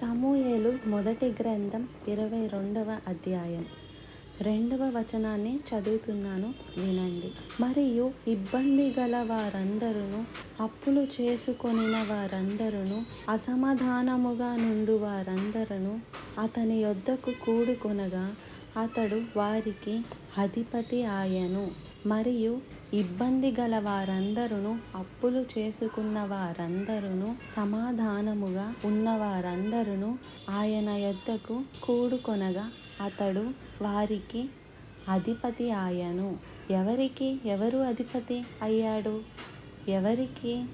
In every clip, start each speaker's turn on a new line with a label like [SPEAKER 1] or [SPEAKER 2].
[SPEAKER 1] సమూయేలు మొదటి గ్రంథం ఇరవై రెండవ అధ్యాయం. రెండవ వచనాన్ని చదువుతున్నాను వినండి. మరియు ఇబ్బంది గల వారందరూ అప్పులు చేసుకొనిన వారందరూ అసమాధానముగా నుండు వారందరూ అతని యొద్దకు కూడుకొనగా అతడు వారికి అధిపతి ఆయను. మరియు ఇబ్బంది గల వారందరును అప్పులు చేసుకున్న వారందరును సమాధానముగా ఉన్న వారందరును ఆయన యొద్దకు కూడుకొనగా అతడు వారికి అధిపతి ఆయను. ఎవరికి? ఎవరు అధిపతి అయ్యాడు? ఎవరికి?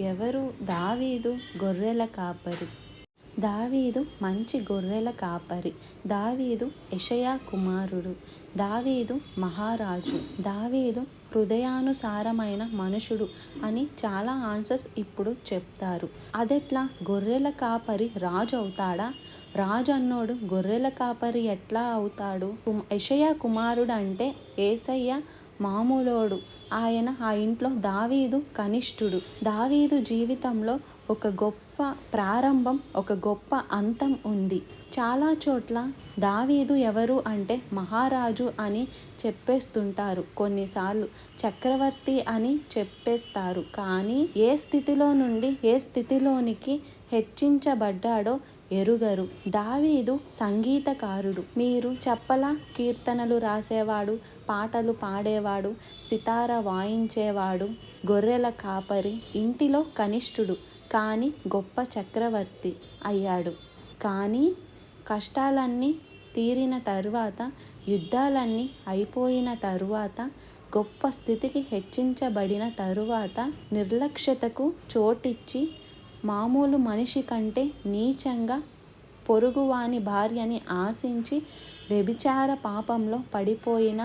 [SPEAKER 1] ఎవరు దావీదు గొర్రెల కాపరి. దావీదు మంచి గొర్రెల కాపరి. దావీదు యషయా కుమారుడు. దావీదు మహారాజు. దావీదు హృదయానుసారమైన మనుషుడు అని చాలా ఆన్సర్స్ ఇప్పుడు చెప్తారు. అదెట్లా? గొర్రెల కాపరి రాజు అవుతాడా? రాజు అన్నోడు గొర్రెల కాపరి ఎట్లా అవుతాడు? యషయా కుమారుడు అంటే ఏసయ్య మామూలోడు. ఆయన ఆ ఇంట్లో దావీదు కనిష్ఠుడు. దావీదు జీవితంలో ఒక గొప్ప ప్రారంభం ఒక గొప్ప అంతం ఉంది. చాలా చోట్ల దావీదు ఎవరు అంటే మహారాజు అని చెప్పేస్తుంటారు. కొన్నిసార్లు చక్రవర్తి అని చెప్పేస్తారు. కానీ ఏ స్థితిలో నుండి ఏ స్థితిలోనికి హెచ్చించబడ్డాడో ఎరుగరు. దావీదు సంగీతకారుడు. మీరు చెప్పల కీర్తనలు రాసేవాడు పాటలు పాడేవాడు సితార వాయించేవాడు గొర్రెల కాపరి ఇంటిలో కనిష్ఠుడు. కానీ గొప్ప చక్రవర్తి అయ్యాడు. కానీ కష్టాలన్నీ తీరిన తరువాత యుద్ధాలన్నీ అయిపోయిన తరువాత గొప్ప స్థితికి హెచ్చించబడిన తరువాత నిర్లక్ష్యతకు చోటిచ్చి మామూలు మనిషి కంటే నీచంగా పొరుగువాని భార్యని ఆశించి వ్యభిచార పాపంలో పడిపోయిన